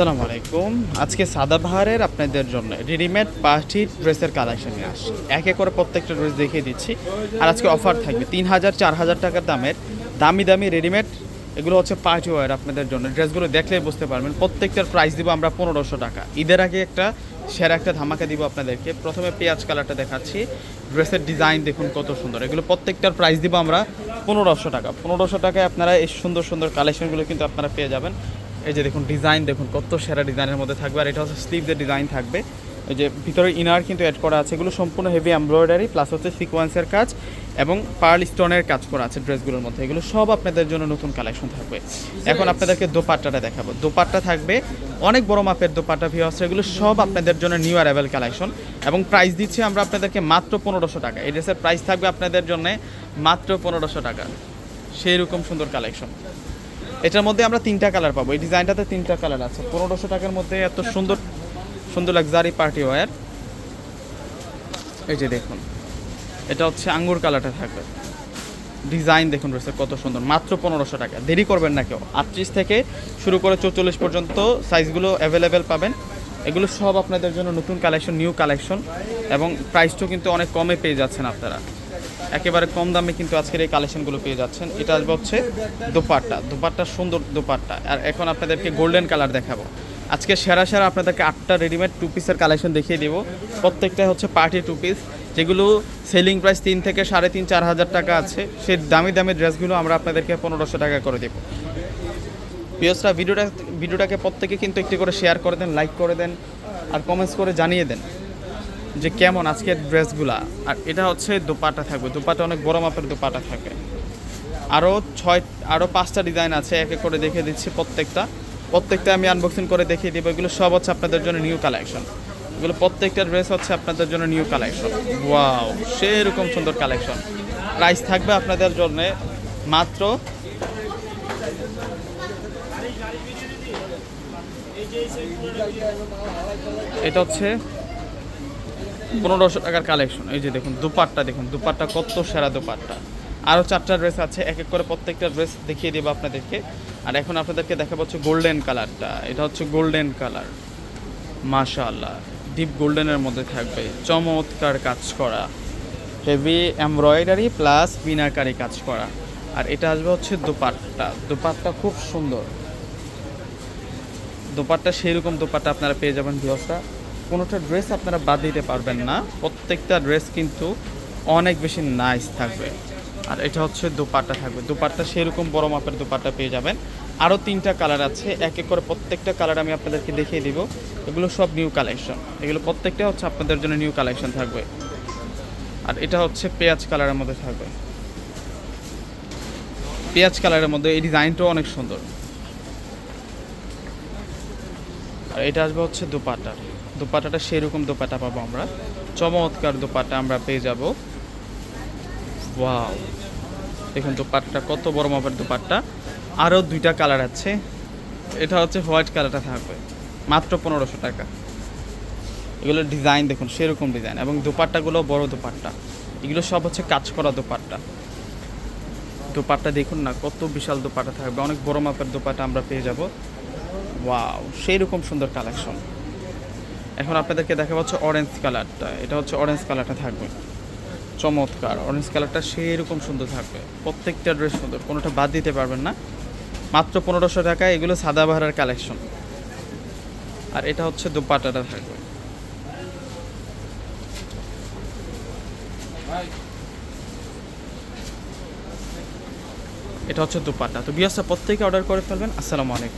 আসসালামু আলাইকুম। আজকে সাদাবাহারের আপনাদের জন্য রেডিমেড পার্টি ড্রেসের কালেকশন নিয়ে আসছি। এক এক করে প্রত্যেকটা ড্রেস দেখিয়ে দিচ্ছি। আর আজকে অফার থাকবে তিন হাজার, চার হাজার টাকার দামের দামি দামি রেডিমেড এগুলো হচ্ছে পার্টি ওয়ার আপনাদের জন্য। ড্রেসগুলো দেখলেই বুঝতে পারবেন, প্রত্যেকটার প্রাইস দিব আমরা পনেরোশো টাকা। ঈদের আগে একটা সেরা একটা ধামাকা দিব আপনাদেরকে। প্রথমে পেঁয়াজ কালারটা দেখাচ্ছি। ড্রেসের ডিজাইন দেখুন কত সুন্দর। এগুলো প্রত্যেকটার প্রাইস দিব আমরা পনেরোশো টাকা। পনেরোশো টাকায় আপনারা এই সুন্দর সুন্দর কালেকশনগুলো কিন্তু আপনারা পেয়ে যাবেন। এই যে দেখুন ডিজাইন দেখুন, কত সেরা ডিজাইনের মধ্যে থাকবে। আর এটা হচ্ছে স্লিভদের ডিজাইন থাকবে, এই যে ভিতরে ইনার কিন্তু অ্যাড করা আছে। এগুলো সম্পূর্ণ হেভি এমব্রয়ডারি প্লাস হচ্ছে সিকোয়েন্সের কাজ এবং পার্ল স্টোনের কাজ করা আছে ড্রেসগুলোর মধ্যে। এগুলো সব আপনাদের জন্য নতুন কালেকশন থাকবে। এখন আপনাদেরকে দোপাট্টাটা দেখাবো। দোপাট্টা থাকবে, অনেক বড় মাপের দোপাট্টা ভিওস এগুলো সব আপনাদের জন্য নিউ অ্যারাইভেল কালেকশন এবং প্রাইস দিচ্ছি আমরা আপনাদেরকে মাত্র পনেরোশো টাকা। এই ড্রেসের প্রাইস থাকবে আপনাদের জন্য মাত্র পনেরোশো টাকা। সেই রকম সুন্দর কালেকশন এটার মধ্যে আমরা তিনটা কালার পাবো। এই ডিজাইনটাতে তিনটা কালার আছে। পনেরোশো টাকার মধ্যে এত সুন্দর সুন্দর লাক্সারি পার্টি ওয়ার এই যে দেখুন এটা হচ্ছে আঙ্গুর কালারটা থাকবে। ডিজাইন দেখুন রয়েছে কত সুন্দর মাত্র পনেরোশো টাকা। দেরি করবেন না কেউ। আটত্রিশ থেকে শুরু করে চৌচল্লিশ পর্যন্ত সাইজগুলো অ্যাভেলেবেল পাবেন। এগুলো সব আপনাদের জন্য নতুন কালেকশন নিউ কালেকশন এবং প্রাইসটাও কিন্তু অনেক কমে পেয়ে যাচ্ছেন আপনারা। একেবারে কম দামে কিন্তু আজকের এই কালেকশনগুলো পেয়ে যাচ্ছেন। এটা আসবে হচ্ছে দোপাট্টা। দোপাট্টা সুন্দর দোপাট্টা। আর এখন আপনাদেরকে গোল্ডেন কালার দেখাবো। আজকে সেরা সেরা আপনাদেরকে আটটা রেডিমেড টু পিসের কালেকশন দেখিয়ে দেবো। প্রত্যেকটাই হচ্ছে পার্টি টু পিস যেগুলো সেলিং প্রাইস তিন থেকে সাড়ে তিন, চার হাজার টাকা আছে। সেই দামি দামি ড্রেসগুলো আমরা আপনাদেরকে পনেরোশো টাকা করে দেবো। পিওসরা ভিডিওটা ভিডিওটাকে প্রত্যেকে কিন্তু একটি করে শেয়ার করে দেন লাইক করে দেন, আর কমেন্টস করে জানিয়ে দেন। যে কেমন আজকের ড্রেসগুলা। আর এটা হচ্ছে দোপাটা থাকবে। দোপাটা অনেক বড় মাপের দোপাটা থাকে। আরও ছয় আরও পাঁচটা ডিজাইন আছে, এক করে দেখিয়ে দিচ্ছি প্রত্যেকটা। প্রত্যেকটা আমি আনবক্সিং করে দেখিয়ে দিব। এগুলো সব হচ্ছে আপনাদের জন্য নিউ কালেকশন এগুলো প্রত্যেকটা ড্রেস হচ্ছে আপনাদের জন্য নিউ কালেকশন ওয়াও সেরকম সুন্দর কালেকশন প্রাইস থাকবে আপনাদের জন্য মাত্র এটা হচ্ছে পনেরোশো টাকার কালেকশন এই যে দেখুন, দুপাট্টা দেখুন, দুপাট্টা কত সেরা দুপাট্টা। আরও চারটা ড্রেস আছে, এক এক করে প্রত্যেকটা ড্রেস দেখিয়ে দেবো আপনাদেরকে। আর এখন আপনাদেরকে দেখাবো হচ্ছে গোল্ডেন কালারটা এটা হচ্ছে গোল্ডেন কালার মাশাআল্লাহ ডিপ গোল্ডেনের মধ্যে থাকবে। চমৎকার কাজ করা। হেভি এমব্রয়ডারি প্লাস বিনাকারি কাজ করা। আর এটা আসবে হচ্ছে দোপাট্টা। দোপাট্টা খুব সুন্দর। দোপাট্টা সেই রকম দোপাট্টা আপনারা পেয়ে যাবেন ভিওসরা কোনোটা ড্রেস আপনারা বাদ দিতে পারবেন না। প্রত্যেকটা ড্রেস কিন্তু অনেক বেশি নাইস থাকবে। আর এটা হচ্ছে দোপাট্টা থাকবে। দোপাট্টা সেরকম বড় মাপের দোপাট্টা পেয়ে যাবেন। আরও তিনটা কালার আছে। এক এক করে প্রত্যেকটা কালার আমি আপনাদেরকে দেখিয়ে দিব। এগুলো সব নিউ কালেকশন এগুলো প্রত্যেকটা হচ্ছে আপনাদের জন্য নিউ কালেকশন থাকবে। আর এটা হচ্ছে পেঁয়াজ কালারের মধ্যে থাকবে। পেঁয়াজ কালারের মধ্যে এই ডিজাইনটাও অনেক সুন্দর। আর এটা আসবে হচ্ছে দোপাটা দোপাটাটা সেরকম দোপাটা পাবো আমরা। চমৎকার দোপাটা আমরা পেয়ে যাব। ওয়াও। দেখুন দোপাট্টা, কত বড় মাপের দোপাট্টা। আরও দুইটা কালার আছে। এটা হচ্ছে হোয়াইট কালারটা থাকবে। মাত্র পনেরোশো টাকা। এগুলোর ডিজাইন দেখুন, সেরকম ডিজাইন। এবং দোপাট্টাগুলো বড় দোপাট্টা। এগুলো সব হচ্ছে কাজ করা দোপাট্টা। দোপাট্টা দেখুন না, কত বিশাল দোপাট্টা থাকবে। অনেক বড় মাপের দোপাট্টা আমরা পেয়ে যাব। ওয়াও সেই রকম সুন্দর কালেকশন। এখন আপনাদেরকে দেখা হচ্ছে অরেঞ্জ কালারটা এটা হচ্ছে অরেঞ্জ কালারটা থাকবে। চমৎকার। অরেঞ্জ কালারটা সেই রকম সুন্দর থাকবে। প্রত্যেকটা ড্রেস সুন্দর। কোনোটা বাদ দিতে পারবেন না। মাত্র পনেরোশো টাকায় এগুলো সাদাবাহারের কালেকশন আর এটা হচ্ছে দোপাট্টাটা থাকবে। এটা হচ্ছে দুপাট্টা তো বিয়াসটা প্রত্যেকে অর্ডার করে ফেলবেন। আসসালামু আলাইকুম।